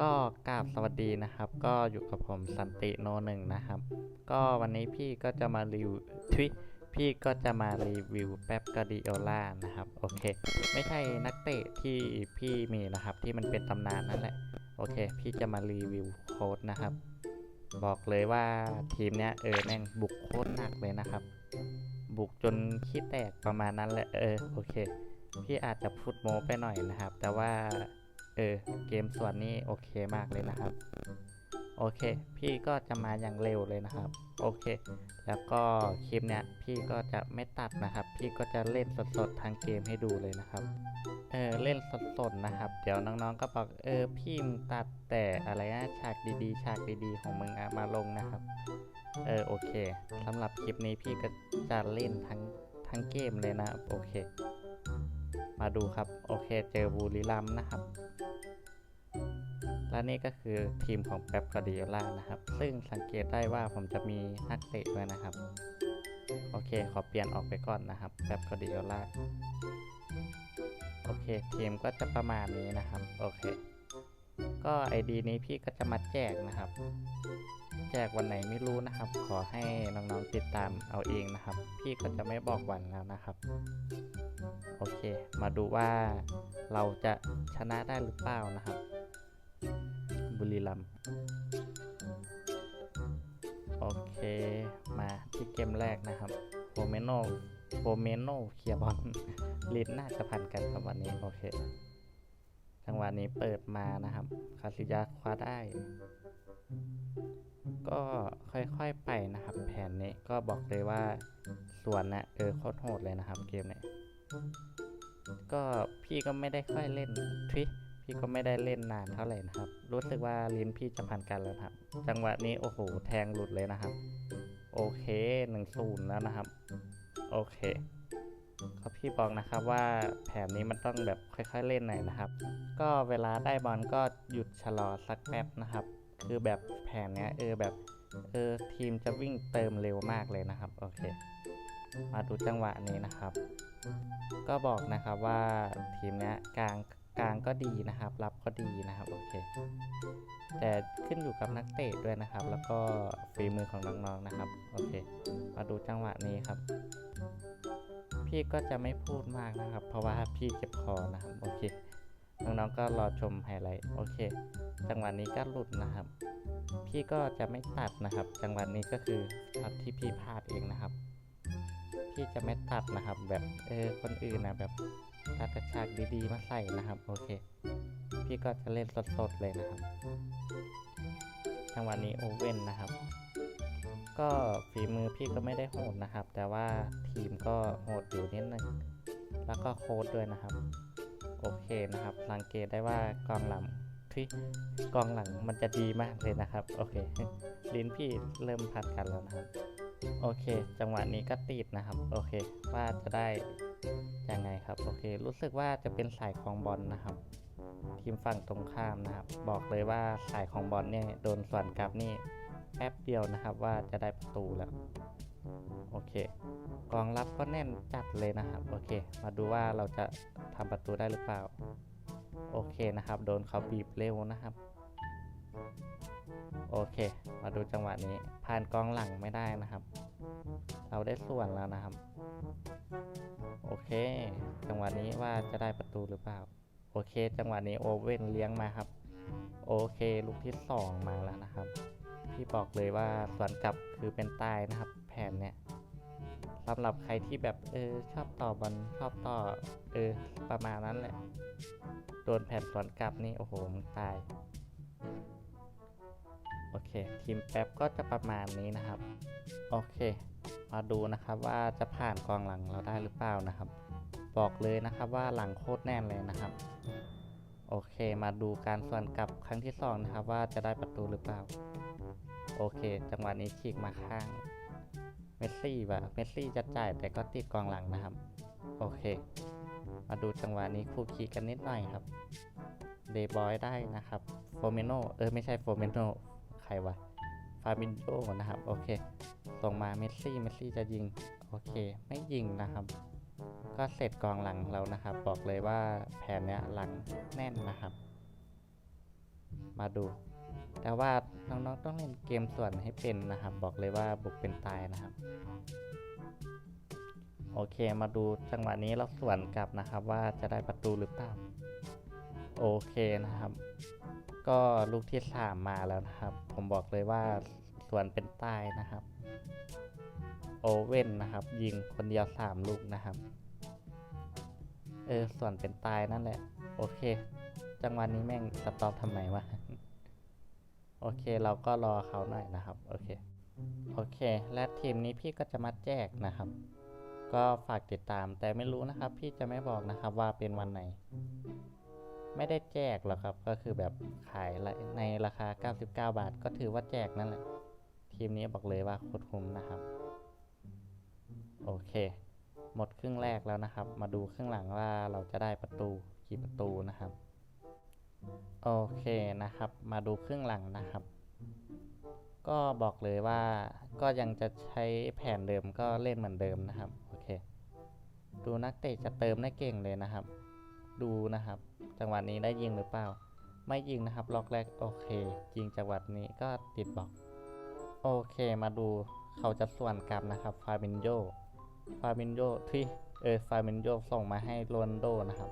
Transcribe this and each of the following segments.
ก็กราบสวัสดีนะครับ ก็อยู่กับผมสันติโนหนึ่งนะครับ ก็วันนี้พี่ก็จะมารีวิวทวิพี่ก็จะมารีวิวแป๊บกาดิโอล่านะครับ โอเค ไม่ใช่นักเตะที่พี่มีนะครับที่มันเป็นตำนานนั่นแหละ โอเค พี่จะมารีวิวโค้ดนะครับ บอกเลยว่าทีมเนี้ยเออแม่งบุกโคตรหนักเลยนะครับ บุกจนขี้แตกประมาณนั้นแหละเออโอเค พี่อาจจะพูดโม้ไปหน่อยนะครับ แต่ว่า เออ เกมส่วนนี้โอเคมากเลยนะครับ โอเค พี่ก็จะมาอย่างเร็วเลยนะครับ โอเค แล้วก็คลิปเนี้ยพี่ก็จะไม่ตัดนะครับ พี่ก็จะเล่นสดๆทางเกมให้ดูเลยนะครับ เออเล่นสดๆนะครับ เดี๋ยวน้องๆก็บอกเออพี่มึงตัดแต่อะไรนะฉากดีๆ ฉากดีๆ ของมึงอะมาลงนะครับ เออโอเคสำหรับคลิปนี้พี่ก็จะเล่นทั้งทั้งเกมเลยนะ โอเค มาดูครับ โอเค เจอบุรีรัมนะครับ และนี่ก็คือทีมของแป๊บกาดิโอล่านะครับ ซึ่งสังเกตได้ว่าผมจะมีนักเตะด้วยนะครับ โอเค ขอเปลี่ยนออกไปก่อนนะครับแป๊บกาดิโอล่าโอเค ทีมก็จะประมาณนี้นะครับ โอเค ก็ไอดีนี้พี่ก็จะมาแจกนะครับ แจกวันไหนไม่รู้นะครับ ขอให้น้องๆติดตามเอาเองนะครับ พี่ก็จะไม่บอกวันแล้วนะครับ โอเค มาดูว่าเราจะชนะได้หรือเปล่านะครับ บุรีรัมย์โอเค มาที่เกมแรกนะครับโฟเมโนโฟเมโนเคลียบอลลินน่าจะพันกันครับวันนี้ โอเค จังหวะนี้เปิดมานะครับ คาซิยาคว้าได้ ก็ค่อยๆไปนะครับ แผนนี้ก็บอกเลยว่าส่วนนะเออโคตรโหดเลยนะครับเกมนี้ก็พี่ก็ไม่ได้ค่อยเล่นทริ พี่ก็ไม่ได้เล่นนานเท่าไหร่นะครับ รู้สึกว่าลิ้นพี่จะพันกันแล้วครับ จังหวะนี้โอ้โหแทงหลุดเลยนะครับ โอเคหนึ่งศูนย์แล้วนะครับ โอเคเขาพี่บอกนะครับว่าแผนนี้มันต้องแบบค่อยๆเล่นหน่อยนะครับ ก็เวลาได้บอลก็หยุดชะลอสักแป๊บนะครับ คือแบบแผนเนี้ยเออแบบเออทีมจะวิ่งเติมเร็วมากเลยนะครับ โอเค มาดูจังหวะนี้นะครับ ก็บอกนะครับว่าทีมเนี้ยกลาง กลางก็ดีนะครับ รับก็ดีนะครับโอเค แต่ขึ้นอยู่กับนักเตะด้วยนะครับ แล้วก็ฝีมือของน้องๆนะครับโอเค มาดูจังหวะนี้ครับ พี่ก็จะไม่พูดมากนะครับ เพราะว่าพี่เจ็บคอนะครับโอเคน้องๆก็รอชมไฮไลท์โอเค จังหวะนี้ก็หลุดนะครับ พี่ก็จะไม่ตัดนะครับ จังหวะนี้ก็คือช็อตที่พี่พลาดเองนะครับ พี่จะไม่ตัดนะครับ แบบเออคนอื่นนะแบบ ตัดกระชากดีๆมาใส่นะครับ โอเค พี่ก็จะเล่นสดๆเลยนะครับจังหวะนี้โอเว่นนะครับ ก็ฝีมือพี่ก็ไม่ได้โหดนะครับ แต่ว่าทีมก็โหดอยู่นิดนึงแล้วก็โค้ดด้วยนะครับ โอเคนะครับ สังเกตได้ว่ากองหลังที่กองหลังมันจะดีมากเลยนะครับ โอเค ลิ้นพี่เริ่มพัดกันแล้วนะครับ โอเค จังหวะนี้ก็ติดนะครับ โอเค ว่าจะได้ ยังไงครับโอเค รู้สึกว่าจะเป็นสายของบอลนะครับ ทีมฝั่งตรงข้ามนะครับ บอกเลยว่าสายของบอลเนี่ยโดนส่วนกลับนี่แป๊บเดียวนะครับว่าจะได้ประตูแล้วโอเค กองรับก็แน่นจัดเลยนะครับโอเค มาดูว่าเราจะทำประตูได้หรือเปล่า โอเคนะครับ โดนเขาบีบเร็วนะครับ โอเค มาดูจังหวะนี้ ผ่านกองหลังไม่ได้นะครับ เราได้ส่วนแล้วนะครับ โอเค จังหวะนี้ว่าจะได้ประตูหรือเปล่า โอเค จังหวะนี้โอเว่นเลี้ยงมาครับ โอเค ลูกที่สองมาแล้วนะครับ พี่บอกเลยว่าสวนกลับคือเป็นตายนะครับ แผนเนี่ยสำหรับใครที่แบบเออชอบต่อบอลชอบต่อเออประมาณนั้นแหละ โดนแผ่นสวนกลับนี่โอ้โหมึงตาย โอเคทีมแป๊บก็จะประมาณนี้นะครับ โอเค มาดูนะครับว่าจะผ่านกองหลังเราได้หรือเปล่านะครับ บอกเลยนะครับว่าหลังโคตรแน่นเลยนะครับ โอเค มาดูการส่วนกลับครั้งที่สองนะครับว่าจะได้ประตูหรือเปล่า โอเค จังหวะนี้ฉีกมาข้าง เมสซี่ว่ะเมสซี่จะจ่ายแต่ก็ติดกองหลังนะครับ โอเค มาดูจังหวะนี้คู่คีกันนิดหน่อยครับ เดย์บอยได้นะครับ โฟเมโนเออไม่ใช่โฟเมโน ใครวะฟาบินโยนะครับ โอเค ส่งมาเมสซี่ เมสซี่จะยิง โอเค ไม่ยิงนะครับ ก็เสร็จกองหลังเรานะครับ บอกเลยว่าแผนเนี้ยหลังแน่นนะครับ มาดู แต่ว่าน้องๆต้องเล่นเกมส่วนให้เป็นนะครับ บอกเลยว่าบุกเป็นตายนะครับ โอเค มาดูจังหวะนี้เราส่วนกลับนะครับ ว่าจะได้ประตูหรือเปล่า โอเคนะครับ ก็ลูกที่สามมาแล้วนะครับ ผมบอกเลยว่าสวนเป็นใต้นะครับ โอเว่นนะครับ ยิงคนเดียวสามลูกนะครับ เออส่วนเป็นตายนั่นแหละ โอเค จังหวะนี้แม่งสต็อปทำไมวะ โอเคเราก็รอเขาหน่อยนะครับ โอเค โอเค และทีมนี้พี่ก็จะมาแจกนะครับก็ฝากติดตามแต่ไม่รู้นะครับ พี่จะไม่บอกนะครับว่าเป็นวันไหน ไม่ได้แจกหรอกครับ ก็คือแบบขายในราคา 99 บาท ก็ถือว่าแจกนั่นแหละ ทีมนี้บอกเลยว่าโคตรคุ้มนะครับ โอเค หมดครึ่งแรกแล้วนะครับ มาดูครึ่งหลังว่าเราจะได้ประตูกี่ประตูนะครับ โอเคนะครับ มาดูครึ่งหลังนะครับ ก็บอกเลยว่าก็ยังจะใช้แผนเดิมก็เล่นเหมือนเดิมนะครับ โอเค ดูนักเตะจะเติมได้เก่งเลยนะครับ ดูนะครับ จังหวะนี้ได้ยิงหรือเปล่า ไม่ยิงนะครับล็อกแรกโอเคยิงจังหวะนี้ก็ติดบอกโอเคมาดูเขาจะส่วนกลับนะครับฟาบินโยฟาบินโยที่เออฟาบินโยส่งมาให้โรนโดนะครับ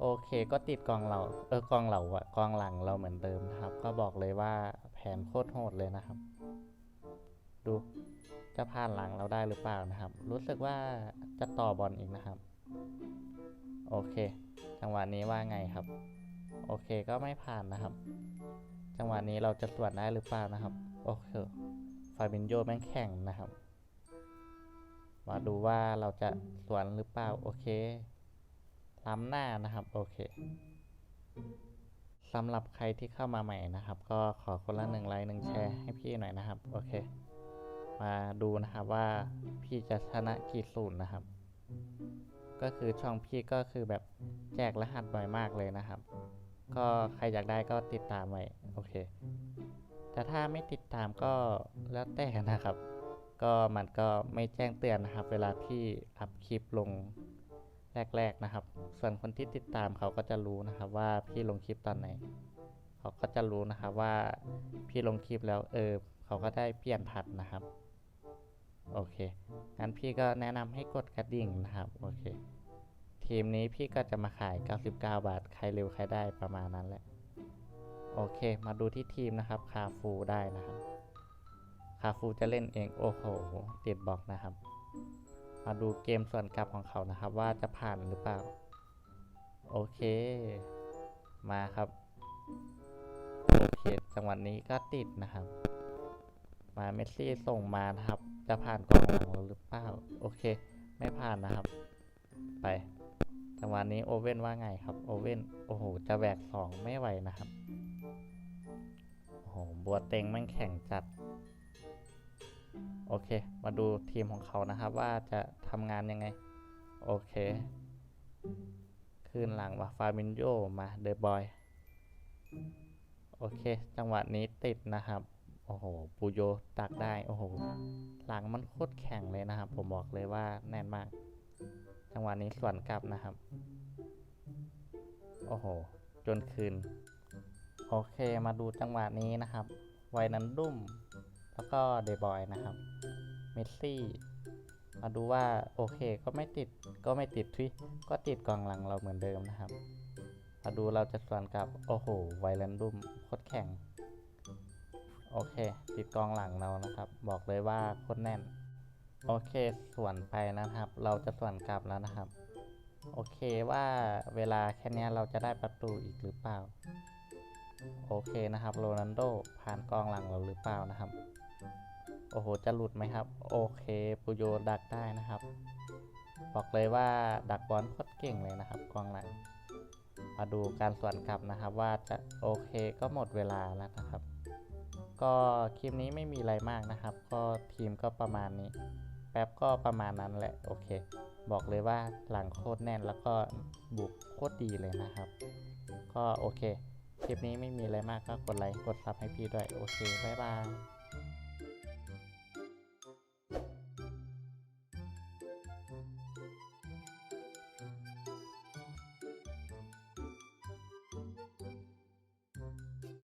โอเคก็ติดกองเราเออกองเราอะกองหลังเราเหมือนเดิมนะครับ ก็บอกเลยว่าแผนโคตรโหดเลยนะครับ ดูจะผ่านหลังเราได้หรือเปล่านะครับ รู้สึกว่าจะต่อบอลอีกนะครับ โอเค จังหวะนี้ว่าไงครับ โอเคก็ไม่ผ่านนะครับ จังหวะนี้เราจะสวนได้หรือเปล่านะครับ โอเคฟาบินโยแม่งแข่งนะครับมาดูว่าเราจะสวนหรือเปล่า โอเค ล้ำหน้านะครับ โอเคสำหรับใครที่เข้ามาใหม่นะครับ ก็ขอคนละหนึ่งไลค์หนึ่งแชร์ให้พี่หน่อยนะครับ โอเค มาดูนะครับว่าพี่จะชนะกี่ศูนย์นะครับ ก็คือช่องพี่ก็คือแบบแจกรหัสบ่อยมากเลยนะครับ ก็ใครอยากได้ก็ติดตามไว้โอเค แต่ถ้าไม่ติดตามก็แล้วแต่นะครับ ก็มันก็ไม่แจ้งเตือนนะครับ เวลาพี่อัพคลิปลงแรกๆนะครับ ส่วนคนที่ติดตามเขาก็จะรู้นะครับว่าพี่ลงคลิปตอนไหน เขาก็จะรู้นะครับว่าพี่ลงคลิปแล้วเออเขาก็ได้เปลี่ยนผัดนะครับ โอเคงั้นพี่ก็แนะนำให้กดกระดิ่งนะครับโอเค ทีมนี้พี่ก็จะมาขาย 99 บาท ใครเร็วใครได้ประมาณนั้นแหละ โอเค มาดูที่ทีมนะครับ คาฟูได้นะครับ คาฟูจะเล่นเองโอ้โหติดบล็อกนะครับ มาดูเกมส่วนกลับของเขานะครับ ว่าจะผ่านหรือเปล่า โอเค มาครับโอเคจังหวะนี้ก็ติดนะครับ มาเมสซี่ส่งมานะครับ จะผ่านกองหลังเราหรือเปล่า โอเค ไม่ผ่านนะครับ ไปจังหวะนี้โอเว่นว่าไงครับ โอเว่น โอ้โห จะแบกสองไม่ไหวนะครับ โอ้โห บัวเต็งมันแข่งจัด โอเค มาดูทีมของเขานะครับ ว่าจะทำงานยังไง โอเค คืนหลังว่าฟาบินโยมาเดอะบอย โอเค จังหวะนี้ติดนะครับ โอ้โหปูโยตักได้โอ้โหหลังมันโคตรแข็งเลยนะครับ ผมบอกเลยว่าแน่นมาก จังหวะนี้ส่วนกลับนะครับ โอ้โห จนคืน โอเคมาดูจังหวะนี้นะครับ ไวนันดุ่ม แล้วก็เดบอยนะครับเมสซี่มาดูว่าโอเคก็ไม่ติดก็ไม่ติดทุยก็ติดกองหลังเราเหมือนเดิมนะครับ มาดูเราจะส่วนกลับ โอ้โห ไวรันดุมโคตรแข็ง โอเค ติดกองหลังเรานะครับ บอกเลยว่าโคตรแน่น โอเคส่วนไปนะครับ เราจะส่วนกลับแล้วนะครับ โอเคว่าเวลาแค่นี้เราจะได้ประตูอีกหรือเปล่า โอเคนะครับโรนัลโดผ่านกองหลังเราหรือเปล่านะครับ โอ้โหจะหลุดไหมครับ โอเคปูโยดักได้นะครับ บอกเลยว่าดักบอลโคตรเก่งเลยนะครับ กองหลังมาดูการส่วนกลับนะครับ ว่าจะโอเคก็หมดเวลาแล้วนะครับ ก็คลิปนี้ไม่มีอะไรมากนะครับ ก็ทีมก็ประมาณนี้ แป๊บก็ประมาณนั้นแหละ โอเค บอกเลยว่าหลังโคตรแน่นแล้วก็บุกโคตรดีเลยนะครับ ก็โอเค คลิปนี้ไม่มีอะไรมากก็กดไลค์กดซับให้พี่ด้วย โอเค บ๊ายบาย